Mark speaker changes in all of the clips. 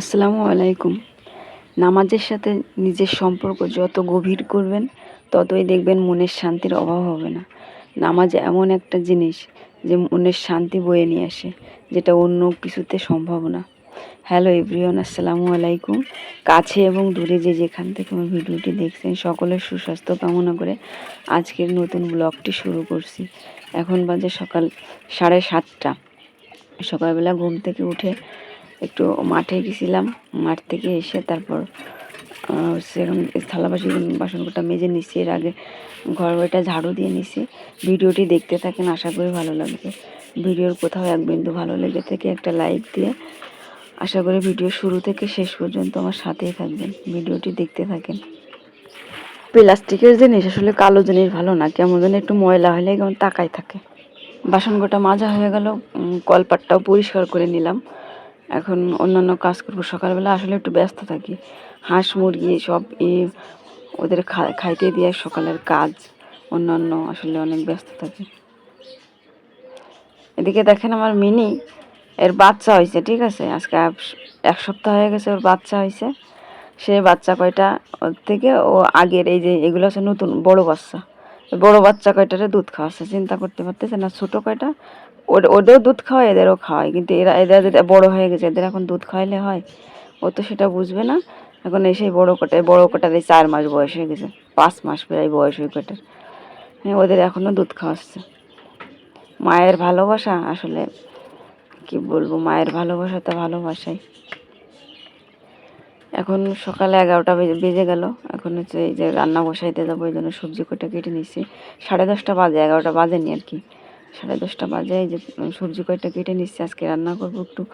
Speaker 1: আসসালামু আলাইকুম। নামাজের সাথে নিজের সম্পর্ক যত গভীর করবেন, ততই দেখবেন মনের শান্তির অভাব হবে না। নামাজ এমন একটা জিনিস যে মনের শান্তি বয়ে নিয়ে আসে, যেটা অন্য কিছুতে সম্ভব না। হ্যালো এভরিওয়ান, আসসালামু আলাইকুম। কাছে এবং দূরে যে যেখান থেকে আমার ভিডিওটি দেখছেন, সকলের সুস্বাস্থ্য কামনা করে আজকের নতুন ব্লগটি শুরু করছি। এখন বাজে সকাল সাড়ে সাতটা। সকালবেলা ঘুম থেকে উঠে একটু মাঠে গেছিলাম, মাঠ থেকে এসে তারপর সেরকম থালা বাসি বাসনকোটা মেজে নিচ্ছি এর আগে ঘর ঝাড়ু দিয়ে নিছি। ভিডিওটি দেখতে থাকেন, আশা করি ভালো লাগবে। ভিডিওর কোথাও এক বিন্দু ভালো লেগে থেকে, একটা লাইক দিয়ে। আশা করি ভিডিও শুরু থেকে শেষ পর্যন্ত আমার সাথেই থাকবেন, ভিডিওটি দেখতে থাকেন। প্লাস্টিকের জিনিস আসলে কালো জিনিস ভালো না, কেমন যেন একটু ময়লা হলে কেমন তাকাই থাকে। বাসন গোটা মাজা হয়ে গেল কলপাটটাও পরিষ্কার করে নিলাম। এখন অন্যান্য কাজ করব সকালবেলা, আসলে একটু ব্যস্ত থাকি। হাঁস, মুরগি সব ই ওদের খাইতে দিয়ে সকালের কাজ, অন্যান্য আসলে অনেক ব্যস্ত থাকি। এদিকে দেখেন আমার মিনি, এর বাচ্চা হয়েছে ঠিক আছে? আজকে এক- সপ্তাহ হয়ে গেছে ওর বাচ্চা হয়েছে সে বাচ্চা কয়টা? ওর থেকে ও আগের, এই যে এগুলো হচ্ছে নতুন, বড় বাচ্চা। বড় বাচ্চা কয়টারে দুধ খাওয়াচ্ছে? চিন্তা করতে পারতেছে না, ছোটো কয়টা? ওদেরও দুধ খাওয়ায়, এদেরও খাওয়ায়। কিন্তু এরা এদের বড় হয়ে গেছে, এদের এখন দুধ খাওয়াইলে হয়। ও তো সেটা বুঝবে না। এখন এসেই বড় কটায় বড় কটার এই চার মাস বয়স হয়ে গেছে, পাঁচ মাস প্রায় বয়স হয়ে কটার। হ্যাঁ ওদের এখনও দুধ খাওয়াচ্ছে। মায়ের ভালোবাসা আসলে কি বলব, মায়ের ভালোবাসা তো ভালোবাসাই। এখন সকালে এগারোটা বেজে বেজে গেল। এখন হচ্ছে এই যে রান্না বসাইতে যাব, এই জন্য সবজি কটা কেটে নিচ্ছি সাড়ে দশটা বাজে, এগারোটা বাজেনি আর কি। সাড়ে দশটা বাজে যে সবজি কয়টা কেটে নিচ্ছি, আজকে রান্না করব একটু।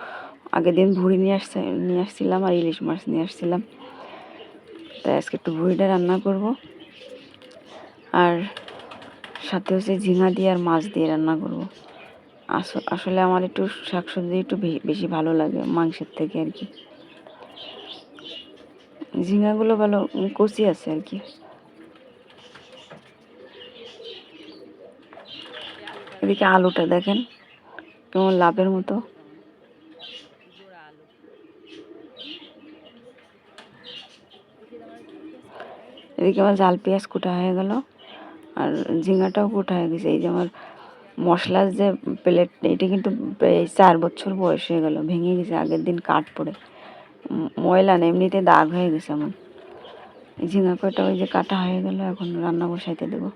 Speaker 1: আগের দিন ভুড়ি নিয়ে আসছে, নিয়ে আসছিলাম আর ইলিশ মাছ নিয়ে আসছিলাম। তাই আজকে একটু ভুড়িটা রান্না করব। আর সাথে হচ্ছে ঝিঙা দিয়ে আর মাছ দিয়ে রান্না করব। আস- আসলে আমার একটু শাকসবজি একটু বেশি ভালো লাগে মাংসের থেকে আর কি। ঝিঙাগুলো ভালো কচি আছে আর কি। এদিকে আলুটা দেখেন, কেমন লাভের মতো। এদিকে আমার জাল পেঁয়াজ কুটা হয়ে গেল, আর ঝিঙাটাও কুটা হয়ে গেছে। এই যে আমার মশলার যে প্লেট এটা কিন্তু চার বছর বয়স হয়ে গেল, ভেঙে গেছে, আগের দিন কাঠ পড়ে। ময়লা না, এমনিতে দাগ হয়ে গেছে আমার। ঝিঙা কয়টা ওই যে কাটা হয়ে গেল, এখন রান্না বসাইতে দেবো।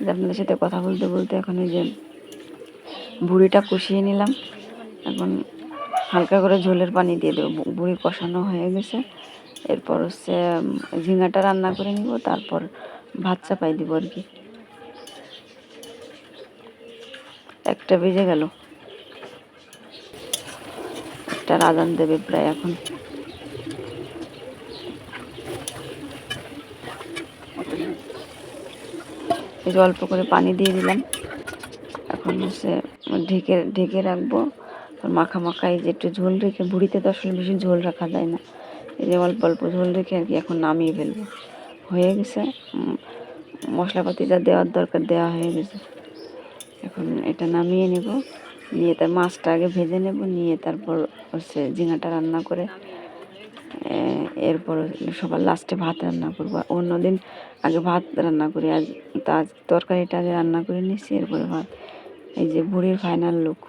Speaker 1: যে আপনাদের সাথে কথা বলতে বলতে এখন এই যে বুড়িটা কষিয়ে নিলাম। এখন হালকা করে ঝোলের পানি দিয়ে দেবো। বুড়ি কষানো হয়ে গেছে। এরপর হচ্ছে ঝিঙাটা রান্না করে নিব। তারপর ভাত চাপাই দিব আর কি। একটা বেজে গেল। একটা আজান দেবে প্রায় এখন। যে অল্প করে পানি দিয়ে দিলাম। এখন হচ্ছে ঢেকে ঢেকে রাখব। মাখা মাখা এই যে একটু ঝোল রেখে, বুড়িতে তো আসলে বেশি ঝোল রাখা যায় না। এই যে অল্প অল্প ঝোল রেখে আর কি এখন নামিয়ে ফেলব। হয়ে গেছে। মশলাপাতি যা দেওয়ার দরকার, দেওয়া হয়ে গেছে। এখন এটা নামিয়ে নেব। নিয়ে তার মাছটা আগে ভেজে নেব। নিয়ে তারপর হচ্ছে ঝিঙাটা রান্না করে এরপর সবার লাস্টে ভাত রান্না করব। অন্যদিন আগে ভাত রান্না করি, আজ তা তরকারিটা আগে রান্না করে নিচ্ছি এরপরে ভাত। এই যে বুড়ির ফাইনাল লুক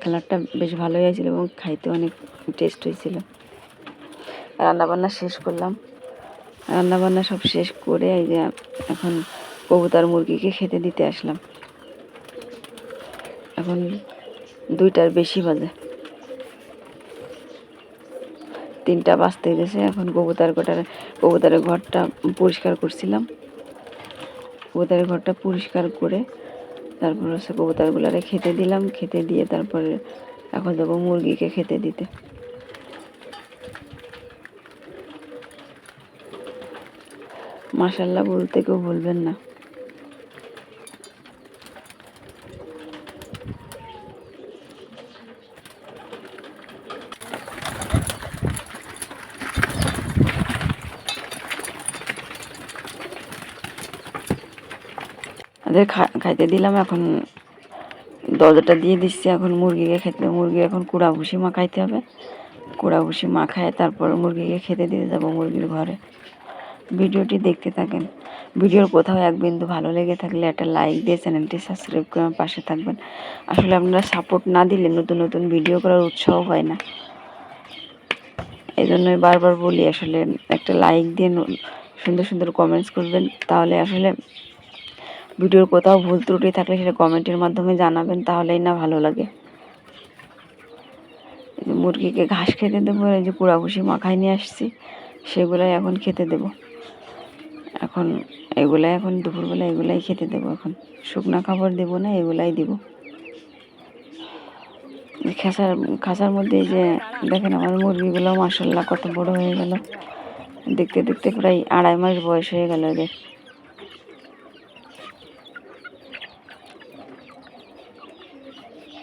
Speaker 1: কালারটা বেশ ভালোই হয়েছিল এবং খাইতে অনেক টেস্ট হয়েছিল। রান্নাবান্না শেষ করলাম। রান্নাবান্না সব শেষ করে এই যে এখন কবুতর মুরগিকে খেতে দিতে আসলাম। এখন দুইটার বেশি বাজে। তিনটা বাজতে গেছে, এখন কবুতর গোটার কবুতরের ঘরটা পরিষ্কার করছিলাম। কবুতরের ঘরটা পরিষ্কার করে তারপর হচ্ছে কবুতরগুলারে খেতে দিলাম, খেতে দিয়ে তারপরে এখন যাব মুরগিকে খেতে দিতে। মাসাল্লাহ বলতে কেউ বলবেন না। ওদের খা- খাইতে দিলাম, এখন দরজাটা দিয়ে দিচ্ছি, এখন মুরগিকে খেতে, মুরগি এখন কুড়া ভুসি মাখাইতে হবে। কুড়া ভুসি মাখায় তারপর মুরগিকে খেতে দিয়ে যাব মুরগির ঘরে। ভিডিওটি দেখতে থাকেন। ভিডিওর কোথাও এক বিন্দু ভালো লেগে থাকলে একটা লাইক দিয়ে চ্যানেলটি সাবস্ক্রাইব করে আমার পাশে থাকবেন। আসলে আপনারা সাপোর্ট না দিলে নতুন নতুন ভিডিও করার উৎসাহ হয় না। এই জন্যই বারবার বলি, আসলে একটা লাইক দিয়ে সুন্দর সুন্দর কমেন্টস করবেন, তাহলে আসলে ভিডিওর কোথাও ভুল ত্রুটি থাকলে সেটা কমেন্টের মাধ্যমে জানাবেন, তাহলেই না ভালো লাগে। মুরগিকে ঘাস খেতে দেবো, এই যে কুড়া ভুসি মাখায় নিয়ে আসছি, সেগুলাই এখন খেতে দেবো। এখন এগুলাই এখন দুপুরবেলা এগুলাই খেতে দেবো এখন। শুকনো খাবার দেবো না, এগুলাই দিব। এই খাঁচার খাঁচার মধ্যে এই যে দেখেন আমার মুরগিগুলো মাসাল্লাহ কত বড় হয়ে গেল। দেখতে দেখতে প্রায় আড়াই মাস বয়স হয়ে গেল এদের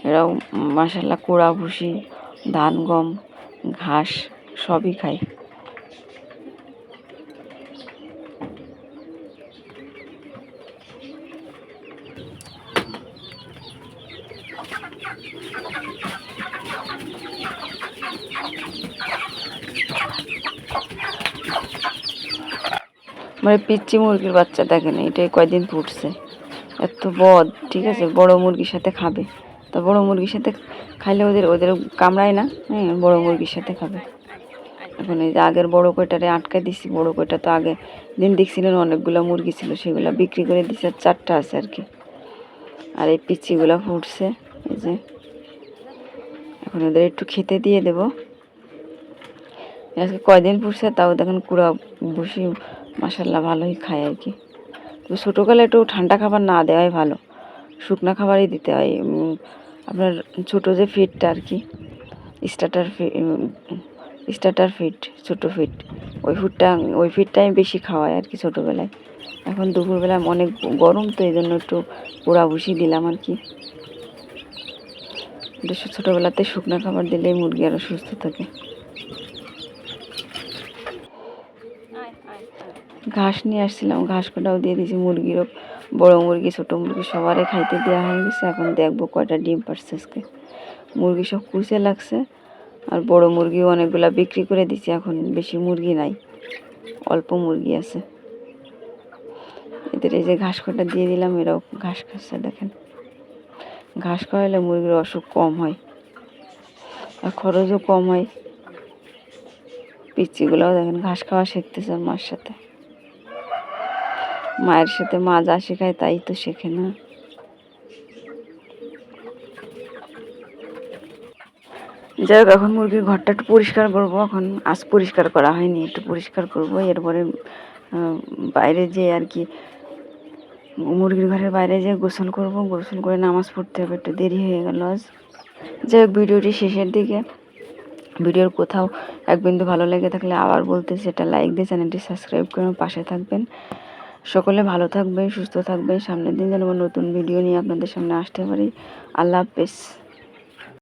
Speaker 1: এরাও মাসাল্লাহ কুড়া, ভুসি, ধান, গম, ঘাস সবই খায়। মানে পিচ্চি মুরগির বাচ্চা দেখেন, এটাই কয়দিন ফুটছে এত বদ, ঠিক আছে? বড় মুরগির সাথে খাবে। তা বড় মুরগির সাথে খাইলে ওদের ওদের কামড়ায় না হ্যাঁ বড় মুরগির সাথে খাবে। এখন এই যে আগের বড় কয়টারে আটকে দিছি, বড় কয়টা তো আগে দিন দেখছিলেন অনেকগুলো মুরগি ছিল, সেগুলো বিক্রি করে দিছে, আর চারটা আছে আর কি। আর এই পিচ্চিগুলো ফুটছে, এই যে। এখন ওদের একটু খেতে দিয়ে দেবো। আজকে কয়দিন ফুটছে, তাও দেখেন কুড়া বসি মাসাল্লাহ ভালোই খায় আর কি। তবে ছোটোকালে একটু ঠান্ডা খাবার না দেওয়াই ভালো, শুকনো খাবারই দিতে হয় আপনার ছোটো যে ফিডটা আর কি স্টার্টার স্টার্টার ফিড ছোটো ফিট ওই ফুডটা ওই ফিডটাই বেশি খাওয়াই আর কি ছোটোবেলায়। এখন দুপুরবেলায় অনেক গরম, তো এই জন্য একটু পোড়া ভুষি দিলাম আর কি। ছোটোবেলাতে শুকনো খাবার দিলেই মুরগি আরও সুস্থ থাকে। ঘাস নিয়ে আসছিলাম ঘাস কটাও দিয়ে দিয়েছি মুরগিরও বড় মুরগি, ছোট মুরগি সবারই খাইতে দেওয়া হয়ে গেছে। এখন দেখব কয়টা ডিম পারছে আজকে। মুরগি সব কুচে লাগছে, আর বড় মুরগিও অনেকগুলা বিক্রি করে দিছি, এখন বেশি মুরগি নাই, অল্প মুরগি আছে। এদের এই যে ঘাস কটা দিয়ে দিলাম, এরাও ঘাস খাচ্ছে, দেখেন। ঘাস খাওয়াইলে মুরগির অসুখ কম হয়, আর খরচও কম হয়। পিচ্চিগুলোও দেখেন, ঘাস খাওয়া শিখতেছে মার সাথে। মায়ের সাথে মা যা শেখায় তাই তো শেখে না। যাই হোক, এখন মুরগির ঘরটা একটু পরিষ্কার করব। এখন আজ পরিষ্কার করা হয়নি, একটু পরিষ্কার করব। এরপরে বাইরে যে আর কি, মুরগির ঘরের বাইরে যে গোসল করব, গোসল করে নামাজ পড়তে হবে, একটু দেরি হয়ে গেল আজ। যাই হোক, ভিডিওটি শেষের দিকে। ভিডিওর কোথাও এক বিন্দু ভালো লেগে থাকলে আবার বলতে, সেটা লাইক দিয়ে চ্যানেলটি সাবস্ক্রাইব করে পাশে থাকবেন। সকলে ভালো থাকবে সুস্থ থাকবে সামনের দিন যেন আমার নতুন ভিডিও নিয়ে আপনাদের সামনে আসতে পারি। আল্লাহ হাফেজ।